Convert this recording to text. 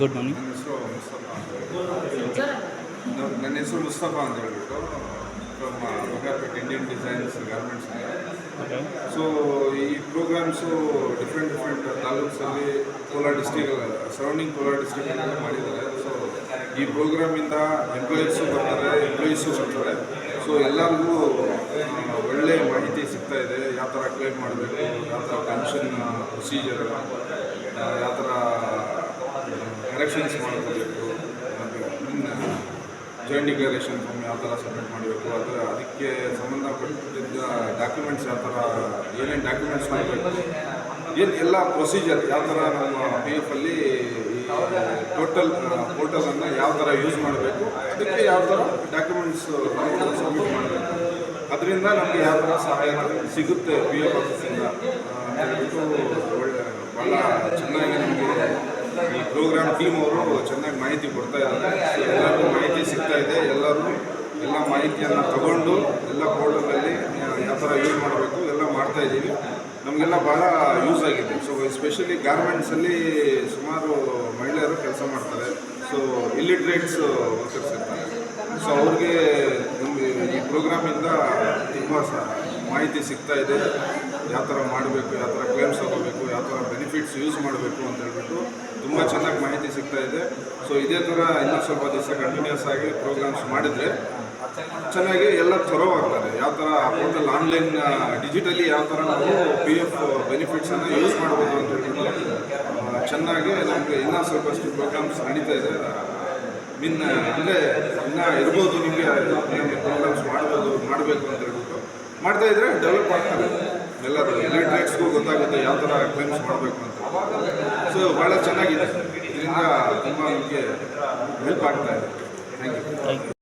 Good morning. ನನ್ನ ಹೆಸರು ಮುಸ್ತಫಾ ಅಂತ ಹೇಳ್ಬಿಟ್ಟು ನನ್ನ ಹೆಸರು ಇಂಡಿಯನ್ ಡಿಸೈನ್ಸ್ ಗಾರ್ಮೆಂಟ್ಸ್ ಸೊ ಈ ಪ್ರೋಗ್ರಾಮ್ಸು ಡಿಫ್ರೆಂಟ್ ಡಿಫ್ರೆಂಟ್ ತಾಲೂಕ್ಸಲ್ಲಿ ಕೋಲಾರ ಡಿಸ್ಟಿಕಲ್ಲಿ ಸರೌಂಡಿಂಗ್ ಕೋಲಾರ ಡಿಸ್ಟಿಕ್ ಮಾಡಿದ್ದಾರೆ. ಸೊ ಈ ಪ್ರೋಗ್ರಾಮಿಂದ ಎಂಪ್ಲಾಯೀಸು ಬರ್ತಾರೆ ಎಂಪ್ಲಾಯೀಸು ಬರ್ತಾರೆ. ಸೊ ಎಲ್ಲರಿಗೂ uh, ಒಳ್ಳೆ ಮಾಹಿತಿ ಸಿಗ್ತಾ ಇದೆ. ಯಾವ ಥರ ಕ್ಲೇಮ್ ಮಾಡಬೇಕು ಯಾವ ಥರ ಕಮಿಷನ್ ಪ್ರೊಸೀಜರ್ ಯಾವ ಥರ ಕರೆಕ್ಷನ್ಸ್ ಮಾಡ್ಕೋಬೇಕು ಜಾಯಿಂಟ್ ಡಿಕ್ಲರೇಷನ್ ಫಾರ್ಮ್ ಯಾವ ಥರ ಸಬ್ಮಿಟ್ ಮಾಡಬೇಕು ಅದರ ಅದಕ್ಕೆ ಸಂಬಂಧಪಟ್ಟಿದ್ದ ಡಾಕ್ಯುಮೆಂಟ್ಸ್ ಯಾವ ಥರ ಏನೇನು ಡಾಕ್ಯುಮೆಂಟ್ಸ್ ಮಾಡಬೇಕು, ಏನು ಎಲ್ಲ ಪ್ರೊಸೀಜರ್ ಯಾವ ಥರ ನಮ್ಮ ಪಿ ಎಫ್ ಅಲ್ಲಿ ಟೋಟಲ್ ಪೋರ್ಟಲನ್ನು ಯಾವ ಥರ ಯೂಸ್ ಮಾಡಬೇಕು, ಅದಕ್ಕೆ ಯಾವ ಥರ ಡಾಕ್ಯುಮೆಂಟ್ಸ್ ಸಬ್ಮಿಟ್ ಮಾಡಬೇಕು. ಅದರಿಂದ ನಮಗೆ ಯಾವ ಥರ ಸಹಾಯ ಸಿಗುತ್ತೆ ಪಿ ಎಫ್ ಆಫೀಸಿಂದ ಒಳ್ಳೆ ಭಾಳ ಚೆನ್ನಾಗಿ ಪ್ರೋಗ್ರಾಮ್ ಟೀಮ್ ಅವರು ಚೆನ್ನಾಗಿ ಮಾಹಿತಿ ಕೊಡ್ತಾ ಇದ್ದಾರೆ. ಎಲ್ಲರಿಗೂ ಮಾಹಿತಿ ಸಿಗ್ತಾ ಇದೆ. ಎಲ್ಲರೂ ಎಲ್ಲ ಮಾಹಿತಿಯನ್ನು ತಗೊಂಡು ಎಲ್ಲ ಪೋರ್ಟಲ್ನಲ್ಲಿ ಯಾವ ಥರ ಯೂಸ್ ಮಾಡಬೇಕು ಎಲ್ಲ ಮಾಡ್ತಾ ಇದ್ದೀವಿ. ನಮಗೆಲ್ಲ ಭಾಳ ಯೂಸ್ ಆಗಿದೆ. ಸೊ ಎಸ್ಪೆಷಲಿ ಗಾರ್ಮೆಂಟ್ಸಲ್ಲಿ ಸುಮಾರು ಮಹಿಳೆಯರು ಕೆಲಸ ಮಾಡ್ತಾರೆ. ಸೊ ಇಲ್ಲಿಟ್ರೇಟ್ಸ್ ವರ್ಕರ್ಸ್ ಇರ್ತಾರೆ. ಸೊ ಅವ್ರಿಗೆ ನಮಗೆ ಈ ಪ್ರೋಗ್ರಾಮಿಂದ ತುಂಬ ಸ ಮಾಹಿತಿ ಸಿಗ್ತಾ ಇದೆ. ಯಾವ ಥರ ಮಾಡಬೇಕು, ಯಾವ ಥರ ಕ್ಲೇಮ್ಸ್ ತಗೋಬೇಕು, ಯಾವ ಥರ ಬೆನಿಫಿಟ್ಸ್ ಯೂಸ್ ಮಾಡಬೇಕು ಅಂತ ಹೇಳ್ಬಿಟ್ಟು ತುಂಬ ಚೆನ್ನಾಗಿ ಮಾಹಿತಿ ಸಿಗ್ತಾ ಇದೆ. ಸೊ ಇದೇ ಥರ ಇನ್ನೂ ಸ್ವಲ್ಪ ದಿವಸ ಕಂಟಿನ್ಯೂಸ್ ಆಗಿ ಪ್ರೋಗ್ರಾಮ್ಸ್ ಮಾಡಿದರೆ ಚೆನ್ನಾಗಿ ಎಲ್ಲ ಆಗ್ತಾರೆ ಯಾವ ಥರ ಪೋರ್ಟಲ್ ಆನ್ಲೈನ್ ಡಿಜಿಟಲಿ ಯಾವ ಥರ ನಾವು ಪಿ ಎಫ್ ಬೆನಿಫಿಟ್ಸನ್ನು ಯೂಸ್ ಮಾಡ್ಬೋದು ಅಂತ ಹೇಳ್ಬಿಟ್ಟು ಚೆನ್ನಾಗಿ ನಮಗೆ ಇನ್ನೂ ಸ್ವಲ್ಪಷ್ಟು ಪ್ರೋಗ್ರಾಮ್ಸ್ ನಡೀತಾ ಇದೆ. ಮೀನ್ ಅಂದರೆ ಇನ್ನೂ ಇರ್ಬೋದು ನಿಮಗೆ ಪ್ರೋಗ್ರಾಮ್ಸ್ ಮಾಡ್ಬೋದು, ಮಾಡಬೇಕು ಅಂತ ಹೇಳ್ಬಿಟ್ಟು. ಮಾಡ್ತಾ ಇದ್ರೆ ಡೆವಲಪ್ ಆಗ್ತದೆ. ಎಲ್ಲರೂ ಎಲ್ಲ ಟ್ರ್ಯಾಕ್ಸ್ಗೂ ಗೊತ್ತಾಗುತ್ತೆ ಯಾವ ಥರ ಕ್ಲೈಮ್ಸ್ ಮಾಡಬೇಕು ಅಂತ. ಸೊ ಭಾಳ ಚೆನ್ನಾಗಿದೆ. ಇದರಿಂದ ತುಂಬ ನಮಗೆ ಹೆಲ್ಪ್ ಆಗ್ತಾ ಇದೆ. Thank you